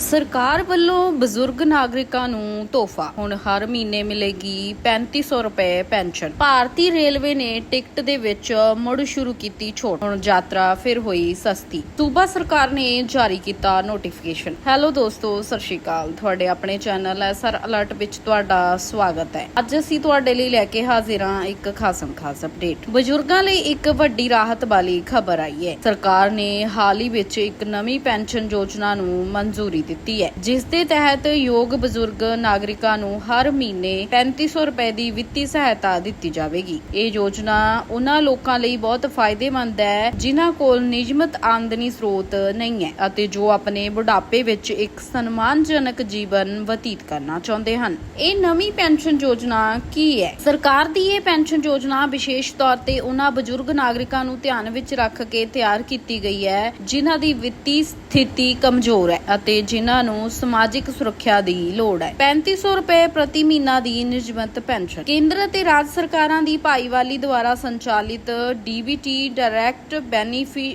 ਸਰਕਾਰ ਵੱਲੋਂ ਬਜ਼ੁਰਗ ਨਾਗਰਿਕਾਂ ਨੂੰ ਤੋਹਫਾ। ਹੁਣ ਹਰ ਮਹੀਨੇ ਮਿਲੇਗੀ 3500 ਰੁਪਏ ਪੈਨਸ਼ਨ। ਭਾਰਤੀ ਰੇਲਵੇ ਨੇ ਟਿਕਟ ਦੇ ਵਿੱਚ ਮੁੜ ਸ਼ੁਰੂ ਕੀਤੀ ਛੋਟ। ਹੁਣ ਯਾਤਰਾ ਫਿਰ ਹੋਈ ਸਸਤੀ। ਸੂਬਾ ਸਰਕਾਰ ਨੇ ਜਾਰੀ ਕੀਤਾ ਨੋਟੀਫਿਕੇਸ਼ਨ ਹੈਲੋ ਦੋਸਤੋ, ਸਤਿ ਸ਼੍ਰੀ ਅਕਾਲ। ਤੁਹਾਡੇ ਆਪਣੇ ਚੈਨਲ ਐਸਆਰ ਅਲਰਟ ਵਿੱਚ ਤੁਹਾਡਾ ਸਵਾਗਤ ਹੈ। ਅੱਜ ਅਸੀਂ ਤੁਹਾਡੇ ਲਈ ਲੈ ਕੇ ਹਾਜ਼ਰ ਹਾਂ ਇੱਕ ਖਾਸਮ ਖਾਸ ਅਪਡੇਟ ਬਜ਼ੁਰਗਾਂ ਲਈ ਇੱਕ ਵੱਡੀ ਰਾਹਤ ਵਾਲੀ ਖਬਰ ਆਈ ਹੈ। ਸਰਕਾਰ ਨੇ ਹਾਲ ਹੀ ਵਿੱਚ ਇੱਕ ਨਵੀਂ ਪੈਨਸ਼ਨ ਯੋਜਨਾ ਨੂੰ ਮਨਜ਼ੂਰੀ ਦਿੱਤੀ ਹੈ। ਜਿਸ ਦੇ ਤਹਿਤ ਯੋਗ ਬਜ਼ੁਰਗ ਨਾਗਰਿਕਾਂ ਨੂੰ ਹਰ ਮਹੀਨੇ 3500 ਰੁਪਏ ਦੀ ਵਿੱਤੀ ਸਹਾਇਤਾ ਦਿੱਤੀ ਜਾਵੇਗੀ। ਇਹ ਯੋਜਨਾ ਉਹਨਾਂ ਲੋਕਾਂ ਲਈ ਬਹੁਤ ਫਾਇਦੇਮੰਦ ਹੈ, ਜਿਨ੍ਹਾਂ ਕੋਲ ਨਿਯਮਤ ਆਮਦਨੀ ਸਰੋਤ ਨਹੀਂ ਹੈ ਅਤੇ ਜੋ ਆਪਣੇ ਬੁਢਾਪੇ ਵਿੱਚ ਇੱਕ ਸਨਮਾਨਜਨਕ ਜੀਵਨ ਬਤੀਤ ਕਰਨਾ ਚਾਹੁੰਦੇ ਹਨ। ਇਹ ਨਵੀਂ ਪੈਨਸ਼ਨ ਯੋਜਨਾ ਕੀ ਹੈ? ਸਰਕਾਰ ਦੀ ਇਹ ਪੈਨਸ਼ਨ ਯੋਜਨਾ ਵਿਸ਼ੇਸ਼ ਤੌਰ ਤੇ ਉਹਨਾਂ ਬਜ਼ੁਰਗ ਨਾਗਰਿਕਾਂ ਨੂੰ ਧਿਆਨ ਵਿੱਚ ਰੱਖ ਕੇ ਤਿਆਰ ਕੀਤੀ ਗਈ ਹੈ, ਜਿਨ੍ਹਾਂ ਦੀ ਵਿੱਤੀ ਸਥਿਤੀ ਕਮਜ਼ੋਰ ਹੈ ਅਤੇ ਜਿਨ੍ਹਾਂ ਨੂੰ ਸਮਾਜਿਕ ਸੁਰੱਖਿਆ ਦੀ ਲੋੜ ਹੈ। 3500 ਰੁਪਏ ਪ੍ਰਤੀ ਮਹੀਨਾ ਦੀ ਨਿਯਮਤ ਪੈਨਸ਼ਨ। ਕੇਂਦਰ ਅਤੇ ਰਾਜ ਸਰਕਾਰਾਂ ਦੀ ਭਾਈਵਾਲੀ ਦੁਆਰਾ ਸੰਚਾਲਿਤ ਡੀਬੀਟੀ ਡਾਇਰੈਕਟ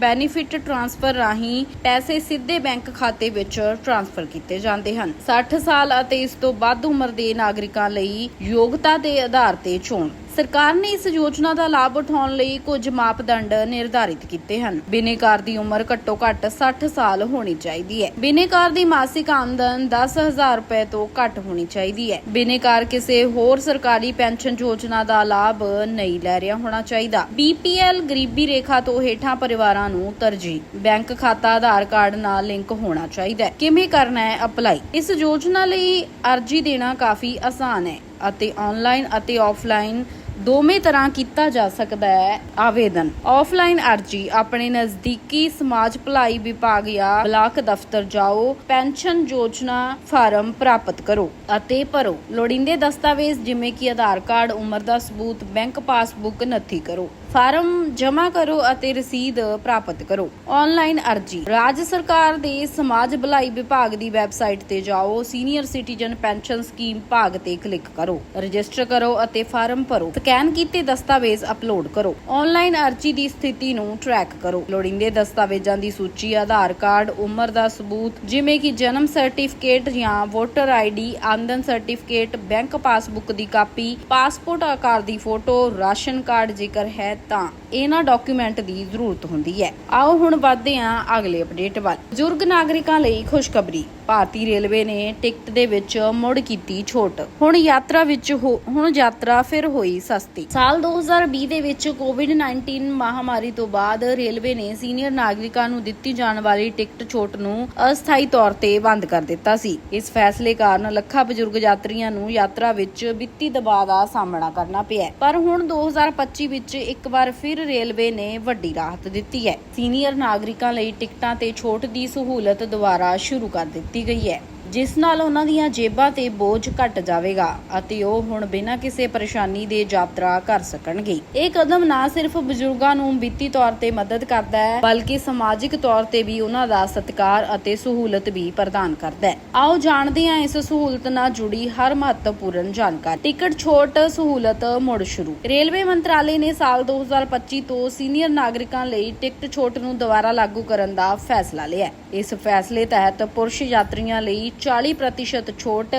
ਬੈਨੀਫਿਟ ਟ੍ਰਾਂਸਫਰ ਰਾਹੀਂ ਪੈਸੇ ਸਿੱਧੇ ਬੈਂਕ ਖਾਤੇ ਵਿੱਚ ਟ੍ਰਾਂਸਫਰ ਕੀਤੇ ਜਾਂਦੇ ਹਨ। 60 ਸਾਲ ਅਤੇ ਇਸ ਤੋਂ ਵੱਧ ਉਮਰ ਦੇ ਨਾਗਰਿਕਾਂ ਲਈ ਯੋਗਤਾ ਦੇ ਆਧਾਰ ਤੇ ਚੋਣ। ਸਰਕਾਰ ਨੇ ਇਸ ਯੋਜਨਾ ਦਾ ਲਾਭ ਉਠਾਉਣ ਲਈ ਕੁਝ ਮਾਪਦੰਡ ਨਿਰਧਾਰਿਤ ਕੀਤੇ ਹਨ। ਬਿਨੇਕਾਰ ਦੀ ਉਮਰ ਘੱਟੋ ਘੱਟ 60 ਸਾਲ ਹੋਣੀ ਚਾਹੀਦੀ ਹੈ। ਬਿਨੇਕਾਰ ਦੀ ਮਾਸਿਕ ਆਮਦਨ 10000 ਰੁਪਏ ਤੋਂ ਘੱਟ ਹੋਣੀ ਚਾਹੀਦੀ ਹੈ। ਬਿਨੇਕਾਰ ਕਿਸੇ ਹੋਰ ਸਰਕਾਰੀ ਪੈਨਸ਼ਨ ਯੋਜਨਾ ਦਾ ਲਾਭ ਨਹੀਂ ਲੈ ਰਿਹਾ ਹੋਣਾ ਚਾਹੀਦਾ। ਬੀਪੀਐਲ ਗਰੀਬੀ ਰੇਖਾ ਤੋਂ ਹੇਠਾਂ ਪਰਿਵਾਰਾਂ ਨੂੰ ਤਰਜੀਹ। ਬੈਂਕ ਖਾਤਾ, ਆਧਾਰ ਕਾਰਡ ਨਾਲ ਲਿੰਕ ਹੋਣਾ ਚਾਹੀਦਾ ਹੈ। ਕਿਵੇਂ ਕਰਨਾ ਹੈ ਅਪਲਾਈ? ਇਸ ਯੋਜਨਾ ਲਈ ਅਰਜ਼ੀ ਦੇਣਾ ਕਾਫੀ ਆਸਾਨ ਹੈ ਅਤੇ ਆਨਲਾਈਨ ਅਤੇ ਆਫਲਾਈਨ ਦੋਵੇਂ ਤਰ੍ਹਾਂ ਕੀਤਾ ਜਾ ਸਕਦਾ ਹੈ। ਆਵੇਦਨ। ਆਫਲਾਈਨ ਅਰਜੀ, ਆਪਣੇ ਨਜ਼ਦੀਕੀ ਸਮਾਜ ਭਲਾਈ ਵਿਭਾਗ ਜਾਂ ਬਲਾਕ ਦਫ਼ਤਰ ਜਾਓ, ਪੈਨਸ਼ਨ ਯੋਜਨਾ ਫਾਰਮ ਪ੍ਰਾਪਤ ਕਰੋ ਅਤੇ ਭਰੋ। ਲੋੜੀਂਦੇ ਦਸਤਾਵੇਜ਼ ਜਿਵੇਂ ਕਿ ਆਧਾਰ ਕਾਰਡ, ਉਮਰ ਦਾ ਸਬੂਤ, ਬੈਂਕ ਪਾਸਬੁੱਕ ਨੱਥੀ ਕਰੋ। ਫਾਰਮ ਜਮ੍ਹਾਂ ਕਰੋ ਅਤੇ ਰਸੀਦ ਪ੍ਰਾਪਤ ਕਰੋ। ਆਨਲਾਈਨ ਅਰਜੀ। ਰਾਜ ਸਰਕਾਰ ਦੇ ਸਮਾਜ ਭਲਾਈ ਵਿਭਾਗ ਦੀ ਵੈਬਸਾਈਟ ਤੇ ਜਾਓ। ਸੀਨੀਅਰ ਸਿਟੀਜ਼ਨ ਪੈਨਸ਼ਨ ਸਕੀਮ ਭਾਗ ਤੇ ਕਲਿੱਕ ਕਰੋ। ਰਜਿਸਟਰ ਕਰੋ ਅਤੇ ਫਾਰਮ ਭਰੋ। ਸਕੈਨ ਕੀਤੇ ਦਸਤਾਵੇਜ਼ ਅਪਲੋਡ ਕਰੋ। ਆਨਲਾਈਨ ਅਰਜੀ ਦੀ ਸਥਿਤੀ ਨੂੰ ਟਰੈਕ ਕਰੋ। ਲੋੜੀਂਦੇ ਦਸਤਾਵੇਜ਼ਾਂ ਦੀ ਸੂਚੀ, ਆਧਾਰ ਕਾਰਡ, ਉਮਰ ਦਾ ਸਬੂਤ, ਜਿਵੇਂ ਕਿ ਜਨਮ ਸਰਟੀਫਿਕੇਟ ਜਾਂ ਵੋਟਰ ਆਈਡੀ, ਆਮਦਨ ਸਰਟੀਫਿਕੇਟ, ਬੈਂਕ ਪਾਸਬੁੱਕ ਦੀ ਕਾਪੀ, ਪਾਸਪੋਰਟ ਆਕਾਰ ਦੀ ਫੋਟੋ, ਰਾਸ਼ਨ ਕਾਰਡ ਜੇਕਰ ਹੈ ਤਾਂ ਇਹਨਾਂ ਡਾਕੂਮੈਂਟ ਦੀ ਜ਼ਰੂਰਤ ਹੁੰਦੀ ਹੈ। ਆਓ ਹੁਣ ਵਧਦੇ ਹਾਂ ਅਗਲੇ ਅਪਡੇਟ ਵੱਲ। ਬਜ਼ੁਰਗ ਨਾਗਰਿਕਾਂ ਲਈ ਖੁਸ਼ਖਬਰੀ। ਭਾਰਤੀ ਰੇਲਵੇ ਨੇ ਟਿਕਟ ਦੇ ਵਿੱਚ ਮੁੜ ਕੀਤੀ ਛੋਟ। ਹੁਣ ਯਾਤਰਾ ਵਿੱਚ ਹੁਣ ਯਾਤਰਾ ਫਿਰ ਹੋਈ ਸਸਤੀ। ਸਾਲ 2020 ਦੇ ਵਿੱਚ ਕੋਵਿਡ-19 ਮਹਾਮਾਰੀ ਤੋਂ ਬਾਅਦ ਰੇਲਵੇ ਨੇ ਸੀਨੀਅਰ ਨਾਗਰਿਕਾਂ ਨੂੰ ਦਿੱਤੀ ਜਾਣ ਵਾਲੀ ਟਿਕਟ ਛੋਟ ਨੂੰ ਅਸਥਾਈ ਤੌਰ ਤੇ ਬੰਦ ਕਰ ਦਿੱਤਾ ਸੀ। ਇਸ ਫੈਸਲੇ ਕਾਰਨ ਲੱਖਾਂ ਬਜ਼ੁਰਗ ਯਾਤਰੀਆਂ ਨੂੰ ਯਾਤਰਾ ਵਿੱਚ ਵਿੱਤੀ ਦਬਾਅ ਦਾ ਸਾਹਮਣਾ ਕਰਨਾ ਪਿਆ ਪਰ ਹੁਣ 2025 ਵਿੱਚ ਇੱਕ ਇੱਕ ਵਾਰ ਫਿਰ ਰੇਲਵੇ ਨੇ ਵੱਡੀ ਰਾਹਤ ਦਿੱਤੀ ਹੈ। ਸੀਨੀਅਰ ਨਾਗਰਿਕਾਂ ਲਈ ਟਿਕਟਾਂ ਤੇ ਛੋਟ ਦੀ ਸਹੂਲਤ ਦੁਬਾਰਾ ਸ਼ੁਰੂ ਕਰ ਦਿੱਤੀ ਗਈ ਹੈ। ਜਿਸ ਨਾਲ ਉਹਨਾਂ ਦੀਆਂ ਜੇਬਾਂ ਤੇ ਬੋਝ ਘਟ ਜਾਵੇਗਾ ਅਤੇ ਉਹ ਹੁਣ ਬਿਨਾਂ ਕਿਸੇ ਪਰੇਸ਼ਾਨੀ ਦੇ ਯਾਤਰਾ ਕਰ ਸਕਣਗੇ। ਇਹ ਕਦਮ ਨਾ ਸਿਰਫ ਬਜ਼ੁਰਗਾਂ ਨੂੰ ਵਿੱਤੀ ਤੌਰ ਤੇ ਮਦਦ ਕਰਦਾ ਹੈ, ਬਲਕਿ ਸਮਾਜਿਕ ਤੌਰ ਤੇ ਵੀ ਉਹਨਾਂ ਦਾ ਸਤਿਕਾਰ ਅਤੇ ਸਹੂਲਤ ਵੀ ਪ੍ਰਦਾਨ ਕਰਦਾ ਹੈ। ਆਓ ਜਾਣਦੇ ਹਾਂ ਇਸ ਸਹੂਲਤ ਨਾਲ ਜੁੜੀ ਹਰ ਮਹੱਤਵਪੂਰਨ ਜਾਣਕਾਰੀ। ਟਿਕਟ ਛੋਟ ਸਹੂਲਤ ਮੁੜ ਸ਼ੁਰੂ। ਰੇਲਵੇ ਮੰਤਰਾਲੇ ਨੇ ਸਾਲ 2025 ਤੋਂ ਸੀਨੀਅਰ ਨਾਗਰਿਕਾਂ ਲਈ ਟਿਕਟ ਛੋਟ ਨੂੰ ਦੁਬਾਰਾ ਲਾਗੂ ਕਰਨ ਦਾ ਫੈਸਲਾ ਲਿਆ ਇਸ ਫੈਸਲੇ ਤਹਿਤ ਪੁਰਸ਼ ਯਾਤਰੀਆਂ ਲਈ 40% ਛੋਟ,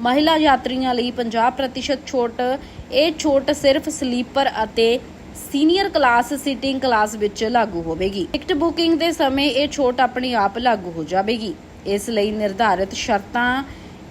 ਮਹਿਲਾ ਯਾਤਰੀਆਂ ਲਈ 50% ਛੋਟ। ਇਹ ਛੋਟ ਸਿਰਫ ਸਲੀਪਰ ਅਤੇ ਸੀਨੀਅਰ ਕਲਾਸ ਸੀਟਿੰਗ ਕਲਾਸ ਵਿੱਚ ਲਾਗੂ ਹੋਵੇਗੀ। ਟਿਕਟ ਬੁਕਿੰਗ ਦੇ ਸਮੇਂ ਇਹ ਛੋਟ ਆਪਣੇ ਆਪ ਲਾਗੂ ਹੋ ਜਾਵੇਗੀ। ਇਸ ਲਈ ਨਿਰਧਾਰਿਤ ਸ਼ਰਤਾਂ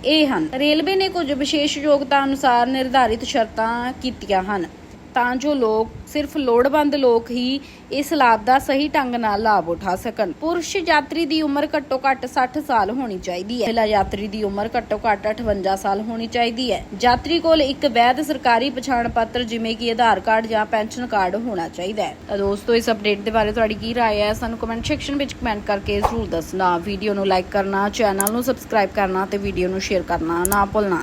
ਇਹ ਹਨ। ਰੇਲਵੇ ਨੇ ਕੁਝ ਵਿਸ਼ੇਸ਼ ਯੋਗਤਾ ਅਨੁਸਾਰ ਨਿਰਧਾਰਿਤ ਸ਼ਰਤਾਂ ਕੀਤੀਆਂ ਹਨ। ਤਾਂ ਜੋ ਲੋਕ ਸਿਰਫ ਲੋੜਵੰਦ ਲੋਕ ਹੀ ਇਸ ਲਾਭ ਦਾ ਸਹੀ ਢੰਗ ਨਾਲ ਲਾਭ ਉਠਾ ਸਕਣ ਪੁਰਸ਼ ਯਾਤਰੀ ਦੀ ਉਮਰ ਘੱਟੋ ਘੱਟ 60 ਸਾਲ ਹੋਣੀ ਚਾਹੀਦੀ ਹੈ ਮਹਿਲਾ ਯਾਤਰੀ ਦੀ ਉਮਰ ਘੱਟੋ ਘੱਟ 58 ਸਾਲ ਹੋਣੀ ਚਾਹੀਦੀ ਹੈ ਯਾਤਰੀ ਕੋਲ ਇੱਕ ਵੈਧ ਸਰਕਾਰੀ ਪਛਾਣ ਪੱਤਰ ਜਿਵੇਂ ਕਿ ਆਧਾਰ ਕਾਰਡ ਜਾਂ ਪੈਨਸ਼ਨ ਕਾਰਡ ਹੋਣਾ ਚਾਹੀਦਾ ਹੈ ਤਾਂ ਦੋਸਤੋ ਇਸ ਅਪਡੇਟ ਦੇ ਬਾਰੇ ਤੁਹਾਡੀ ਕੀ رائے ਹੈ ਸਾਨੂੰ ਕਮੈਂਟ ਸੈਕਸ਼ਨ ਵਿੱਚ ਕਮੈਂਟ ਕਰਕੇ ਜ਼ਰੂਰ ਦੱਸਣਾ ਵੀਡੀਓ ਨੂੰ ਲਾਈਕ ਕਰਨਾ ਚੈਨਲ ਨੂੰ ਸਬਸਕ੍ਰਾਈਬ ਕਰਨਾ ਤੇ ਵੀਡੀਓ ਨੂੰ ਸ਼ੇਅਰ ਕਰਨਾ ਨਾ ਭੁੱਲਣਾ